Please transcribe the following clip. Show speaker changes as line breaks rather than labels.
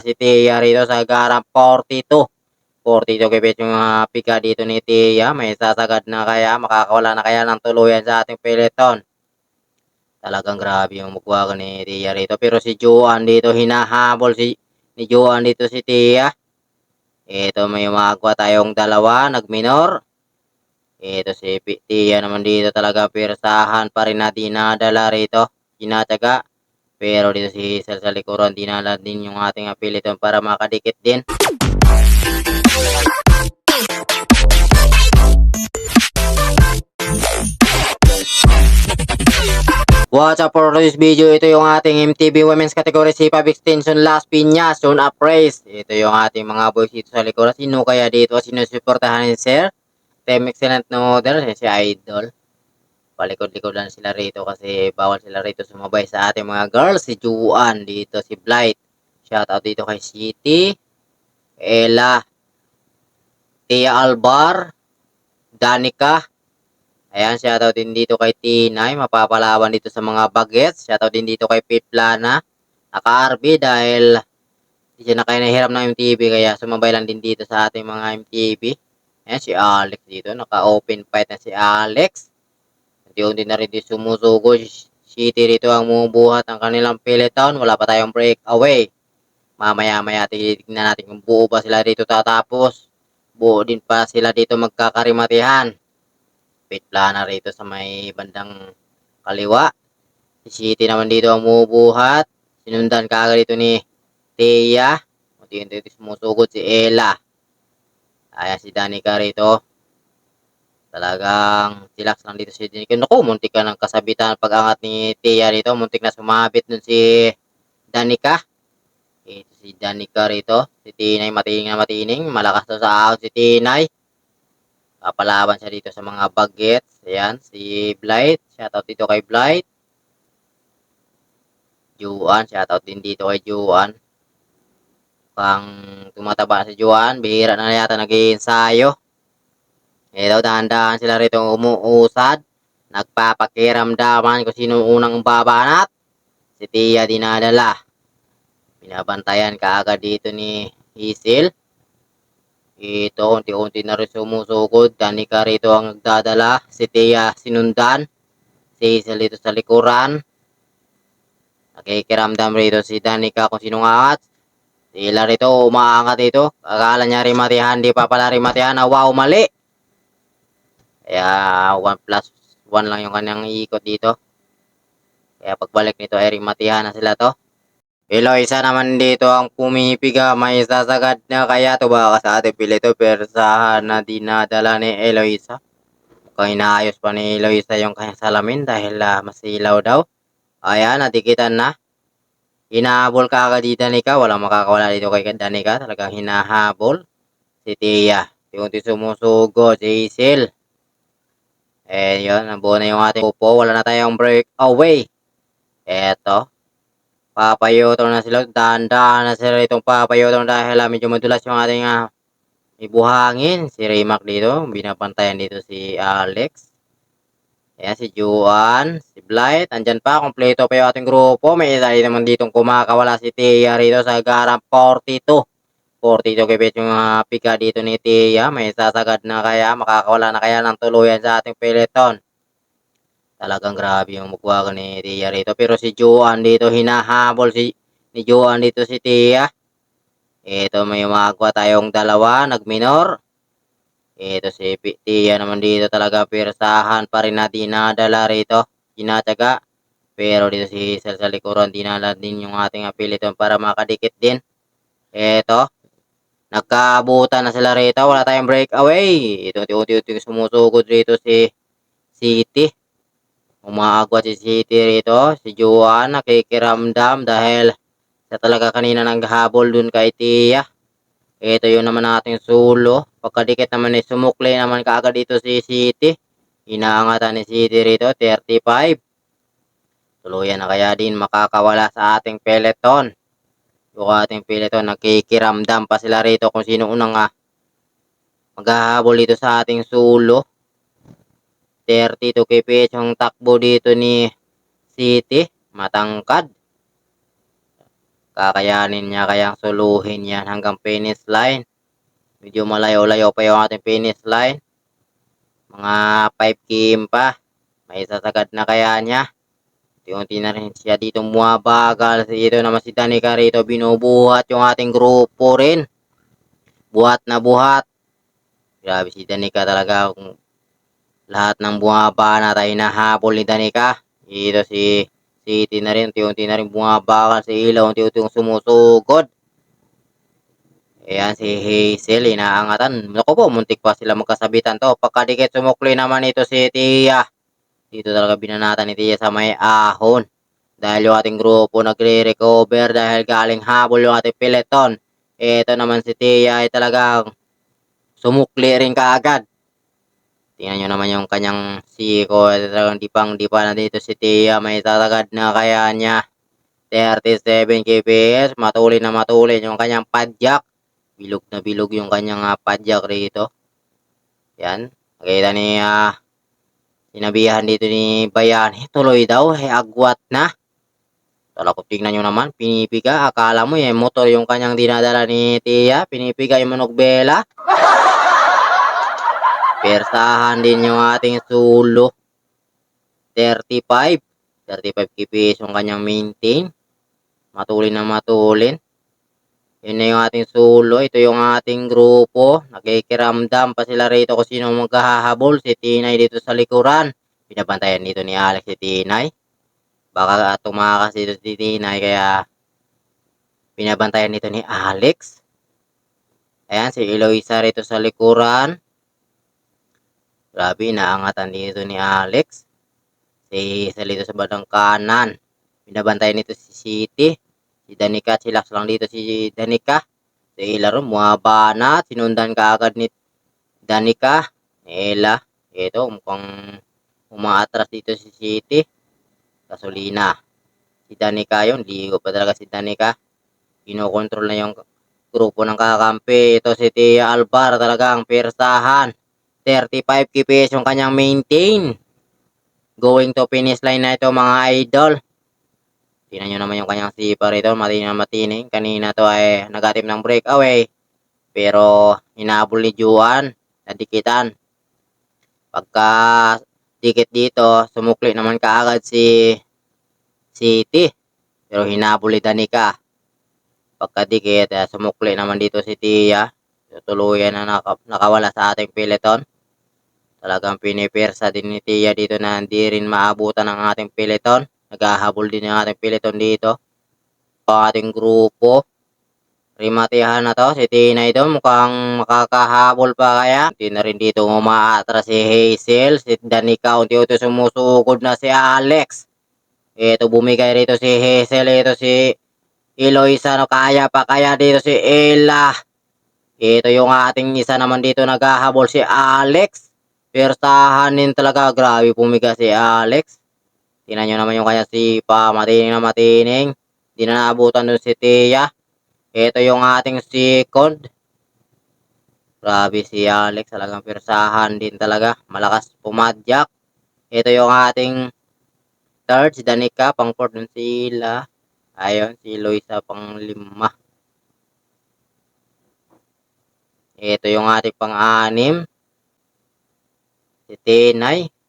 Si Tia rito sa garang 42. 42 kipit yung mga pika dito ni Tia. May sasagad na kaya, makakawala na kaya ng tuluyan sa ating peloton. Talagang grabe yung mukha ni Tia rito. Pero si Juan dito, hinahabol si ni Juan dito si Tia. Ito may magwa tayong dalawa, nagminor. Ito si Tia naman dito talaga pirsahan pa rin na dinadala rito. Tinatsaga. Pero dito si Hazel sa likuran, dinala din yung ating apeliton para makadikit din. What's up for this video? Ito yung ating MTV Women's Category C5 Extension Last Piñas Soon Up Race. Ito yung ating mga boys dito sa likuran. Sino kaya dito? Sino suportahan ni Sir? Team Excellent no model, si Idol. Palikod-likod lang sila rito kasi bawal sila rito sumabay sa ating mga girls. Si Juan dito, si Blight. Shoutout dito kay City. Ella. Tia Albar. Danica. Ayan, shoutout din dito kay Tinay. Mapapalaban dito sa mga bagets. Shoutout din dito kay Piplana. Naka-RB dahil hindi siya na kaya nahiram ng MTV kaya sumabay lang din dito sa ating mga MTV. Ayan, si Alex dito. Naka-open fight na si Alex. Unti-unti na rin din sumusugo. City rito ang bumubuhat ng kanilang peloton. Wala pa tayong breakaway. Mamaya-maya titignan natin kung buo ba sila dito tatapos. Buo din pa sila dito magkakarimatihan. Pit plana rito sa may bandang kaliwa. Si City naman dito ang bumubuhat. Sinundan kaagad dito ni Tia. Unti-unti sumusugod si Ella. Ayan si Danica rito. Talagang chillax lang dito si Danica. Naku, muntik ka ng kasabitan pag angat ni Tia rito. Muntik na sumabit dun si Danica. Ito si Danica rito. Si Tinay matining na matining. Malakas daw sa ahon si Tinay. Papalaban siya dito sa mga bagets. Ayan, si Blight. Shoutout dito kay Blight. Juan. Shoutout din dito kay Juan. Pang tumataba si Juan. Bihira na yata nag-iinsayo. Eh daw, dahan-dahan sila rito umuusad. Nagpapakiramdaman kung sino unang babanat. Si Tia dinadala. Binabantayan kaagad dito ni Isil. Ito, unti-unti na rin sumusugod. Danica rito ang nagdadala. Si Tia sinundan. Si Isil dito sa likuran. Nakikiramdam rito si Danica kung sinong angat. Sila rito umaangat dito. Akala niya rimatihan, di pa pala rimatihan. Ah, wow, mali. Kaya 1 plus 1 lang yung kanyang ikot dito. Kaya pagbalik nito ay rimatihan na sila to. Eloisa naman dito ang pumipiga. May sasagad na kaya to baka sa ating pilito. Persahan na dinadala ni Eloisa. Mukhang inaayos pa ni Eloisa yung kanyang salamin dahil uh, masilaw daw. Ayan, natikitan na. Hinahabol ka agad dito, Danica. Walang makakawala dito kay Danica. Talagang hinahabol. Si Tia. Yung sumusugo, si Isil. Eh, yun. Nabuo na yung ating upo. Wala na tayong breakaway. Eto. Papayotong na sila. Dahan-dahan na sila itong papayotong dahil uh, medyo madulas yung ating uh, ibuhangin. Si Raymac dito. Binapantayan dito si Alex. Ayan, si Juan, si Blight, andyan pa, kompleto pa yung ating grupo. May isa rin naman ditong kumakawala si Tia rito sa garang 42. 42 kipit yung mga pika dito ni Tia. May sasagad na kaya, makakawala na kaya ng tuluyan sa ating peloton. Talagang grabe yung mukha ni Tia rito. Pero si Juan dito, hinahabol si ni Juan dito si Tia. Ito may magwa tayong dalawa, nagminor. Ito si Tia naman dito talaga pirsahan pa rin na dinadala rito. Tinatsaga. Pero dito si Hazel sa likuran, dinala din yung ating apeliton para makadikit din. Ito. Nagkabutan na sila rito. Wala tayong breakaway. Ito, unti-unti sumusugod rito si City. Umaagwa si City rito. Si Juan nakikiramdam dahil siya talaga kanina naghabol dun kay Tia. Ito yun naman ating sulo. Pagkadikit naman ni sumukli naman kaagad dito si City. Inaangatan ni City rito, 35. Tuluyan na kaya din makakawala sa ating peloton. Yung ating peloton, nakikiramdam pa sila rito kung sino unang uh, maghahabol dito sa ating sulo. 32 kph yung takbo dito ni City. Matangkad. kakayanin niya kayang suluhin yan hanggang finish line. Medyo malayo-layo pa yung ating finish line. Mga 5 kim pa. May sasagad na kaya niya. Unti-unti na rin siya dito mumabagal. Dito naman si Danica rito binubuhat yung ating grupo rin. Buhat na buhat. Grabe si Danica talaga. Lahat ng bumaba na tayo nahabol ni Danica. Dito si City na rin. Unti-unti na rin bumabagal si Ilaw. Unti-unti yung sumusugod. Ayan si Hazel, inaangatan. Naku po, muntik pa sila magkasabitan to. Pagkadikit sumukli naman ito si Tia. Dito talaga binanatan ni Tia sa may ahon. Dahil yung ating grupo nagre-recover dahil galing habol yung ating peloton. Ito naman si Tia ay talagang sumukli rin kaagad. Tingnan nyo naman yung kanyang siko. Ito talagang dipang dipa na dito si Tia. May tatagad na kaya niya. 37 kps. Matulin na matulin yung kanyang padyak. Bilog na bilog yung kanyang uh, padyak rito. Yan. Nakita ni uh, sinabihan dito ni Bayani. Tuloy daw. Eh, agwat na. Talakot tingnan nyo naman. Pinipiga. Akala mo yung motor yung kanyang dinadala ni Tia. Pinipiga yung manugbela. Persahan din yung ating sulo. 35. 35 kps yung kanyang maintain. Matulin na matulin. Yun na yung ating sulo. Ito yung ating grupo. Nakikiramdam pa sila rito kung sino magkahahabol. Si Tinay dito sa likuran. Pinabantayan dito ni Alex si Tinay. Baka tumakas dito si Tinay kaya pinabantayan dito ni Alex. Ayan, si Eloisa rito sa likuran. Grabe, naangatan dito ni Alex. Si Isa dito sa bandang kanan. Binabantayan nito si City. Si Danica, chillax lang dito si Danica. Si Ila rin, bumaba na. Sinundan ka agad ni Danica. Ela, ito, mukhang umaatras dito si City. Gasolina. Si Danica yun, ligo pa talaga si Danica. Kinokontrol na yung grupo ng kakampi. Ito si Tia Alvar talagang persahan. 35 kps yung kanyang maintain. Going to finish line na ito mga idol. Tingnan nyo naman yung kanyang sipa rito. Matinig na matinig. Kanina to ay negative ng breakaway. Pero hinabol ni Juan. Nadikitan. Pagka dikit dito, sumukli naman kaagad si City. Pero hinabol ni Danica. Pagka dikit, eh, sumukli naman dito si Tia. Tuluyan na naka, nakawala sa ating peloton. Talagang pinipersa din ni Tia dito na hindi rin maabutan ng ating peloton. Naghahabol din yung ating peloton dito. Ang ating grupo. Rimatihan na to. Si Tina ito mukhang makakahabol pa kaya. Hindi na rin dito umaatras si Hazel. Si Danica unti-unti sumusugod na si Alex. Ito bumigay rito si Hazel. Ito si Eloisa. No, kaya pa kaya dito si Ella. Ito yung ating isa naman dito naghahabol si Alex. Persahan din talaga. Grabe pumiga si Alex. Tingnan nyo naman yung kanya sipa. Matining na matining. Hindi na naabutan dun si Tia. Ito yung ating second. Grabe si Alex. Talagang persahan din talaga. Malakas pumadyak. Ito yung ating third. Si Danica. Pang fourth dun sila. Ayun. Si Loisa pang lima. Ito yung ating pang-anim. Si Tinay.